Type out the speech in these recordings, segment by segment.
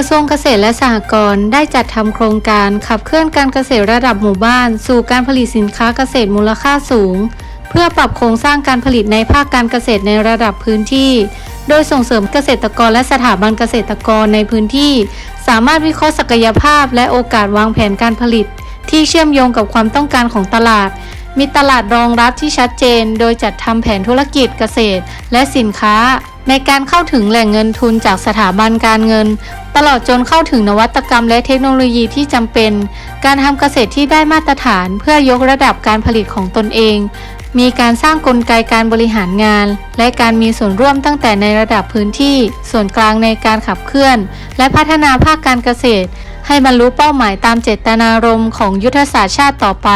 ระทรวงเกษตรและสหกรณ์ได้จัดทำโครงการขับเคลื่อนการเกษตรระดับหมู่บ้าน สู่การผลิตสินค้าเกษตรมูลค่าสูง เพื่อปรับโครงสร้างการผลิตในภาคการเกษตรในระดับพื้นที่ โดยส่งเสริมเกษตรกรและสถาบันเกษตรกรในพื้นที่ สามารถวิเคราะห์ศักยภาพ และโอกาสวางแผนการผลิต ที่เชื่อมโยงกับความต้องการของตลาด มีตลาดรองรับที่ชัดเจน โดยจัดทำแผนธุรกิจเกษตร และสินค้า ในการเข้าถึงแหล่งเงินทุนจากสถาบันการเงิน ตลอดจนเข้าถึงนวัตกรรมและเทคโนโลยีที่จำเป็น การทำเกษตรที่ได้มาตรฐานเพื่อยกระดับการผลิตของตนเอง มีการสร้างกลไกการบริหารงาน และการมีส่วนร่วมตั้งแต่ในระดับพื้นที่ ส่วนกลางในการขับเคลื่อน และพัฒนาภาคการเกษตร ให้บรรลุเป้าหมายตามเจตนารมณ์ของยุทธศาสตร์ชาติต่อไป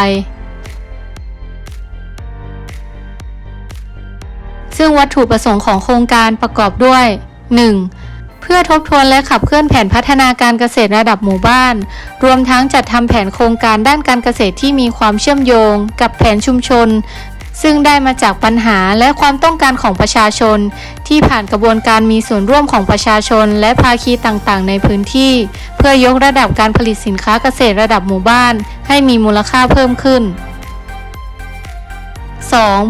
ซึ่งวัตถุประสงค์ของโครงการประกอบด้วย 1. เพื่อทบทวนและขับเคลื่อนแผนพัฒนาการเกษตรระดับหมู่บ้าน รวมทั้งจัดทำแผนโครงการด้านการเกษตรที่มีความเชื่อมโยง กับแผนชุมชน ซึ่งได้มาจากปัญหาและความต้องการของประชาชน ที่ผ่านกระบวนการมีส่วนร่วมของประชาชน และภาคีต่างๆ ในพื้นที่ เพื่อยกระดับการผลิตสินค้าเกษตรระดับหมู่บ้าน ให้มีมูลค่าเพิ่มขึ้น 2.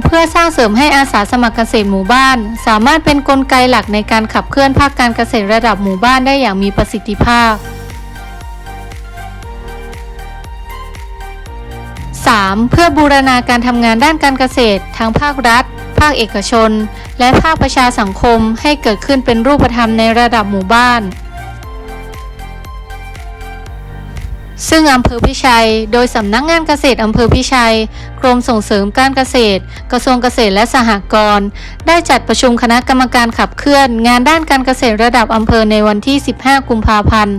เพื่อสร้างเสริมให้อาสาสมัครเกษตรหมู่บ้าน สามารถเป็นนกลไกหลักในการขับเคลื่อนภาคการเกษตรระดับหมู่บ้านได้อย่างมีประสิทธิภาพ 3. เพื่อบูรณาการทำงานด้านการเกษตร ทั้งภาครัฐ ภาคเอกชน และภาคประชาสังคมให้เกิดขึ้นเป็นรูปธรรมในระดับหมู่บ้าน ซึ่งอำเภอพิชัย โดยสำนักงงานเกษตรอำเภอพิชัย กรมส่งเสริมการเกษตร กระทรวงเกษตรและสหกรณ์ได้จัดประชุมคณะกรรมการขับเคลื่อน งานด้านการเกษตรระดับอำเภอในวันที่ 15 กุมภาพันธ์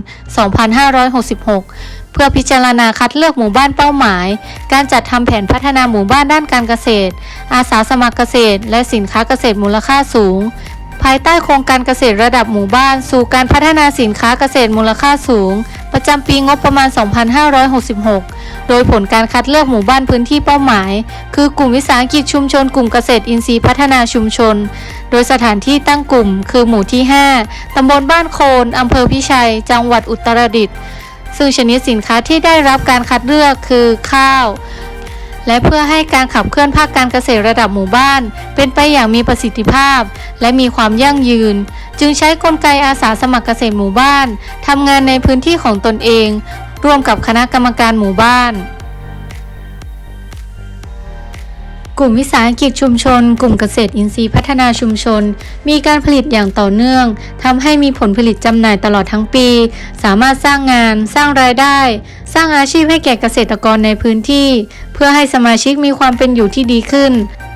2566 เพื่อพิจารณาคัดเลือกหมู่บ้านเป้าหมาย การจัดทำแผนพัฒนาหมู่บ้านด้านการเกษตร อาสาสมัครเกษตร และสินค้าเกษตรมูลค่าสูงภายใต้โครงการเกษตรระดับหมู่บ้าน สู่การพัฒนาสินค้าเกษตรมูลค่าสูง ประจำปีงบประมาณ 2566 โดยผลการคัดเลือกหมู่บ้านพื้นที่เป้าหมาย คือกลุ่มวิสาหกิจชุมชน กลุ่มเกษตรอินทรีย์พัฒนาชุมชน โดยสถานที่ตั้งกลุ่ม คือหมู่ที่ 5 ตำบลบ้านโคนอำเภอพิชัย จังหวัดอุตรดิตถ์ซึ่งชนิดสินค้าที่ได้รับการคัดเลือกคือข้าว และเพื่อให้การขับเคลื่อนภาคการเกษตรระดับหมู่บ้าน เป็นไปอย่างมีประสิทธิภาพ และมีความยั่งยืน จึงใช้กลไกอาสาสมัครเกษตรหมู่บ้านทำงานในพื้นที่ของตนเอง ร่วมกับคณะกรรมการหมู่บ้าน กลุ่มวิสาหกิจชุมชน กลุ่มเกษตรอินทรีย์พัฒนาชุมชน มีการผลิตอย่างต่อเนื่องทำให้มีผลผลิตจำหน่ายตลอดทั้งปี สามารถสร้างงาน สร้างรายได้ สร้างอาชีพให้แก่เกษตรกรในพื้นที่ เพื่อให้สมาชิกมีความเป็นอยู่ที่ดีขึ้น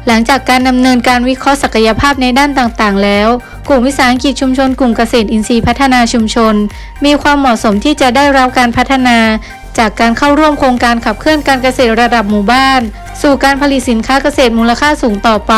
หลังจากการดำเนินการวิเคราะห์ศักยภาพในด้านต่างๆ แล้ว กลุ่มวิสาหกิจชุมชน กลุ่มเกษตรอินทรีย์พัฒนาชุมชน มีความเหมาะสมที่จะได้รับการพัฒนาจากการเข้าร่วมโครงการขับเคลื่อนการเกษตรระดับหมู่บ้าน สู่การผลิตสินค้าเกษตรมูลค่าสูงต่อไป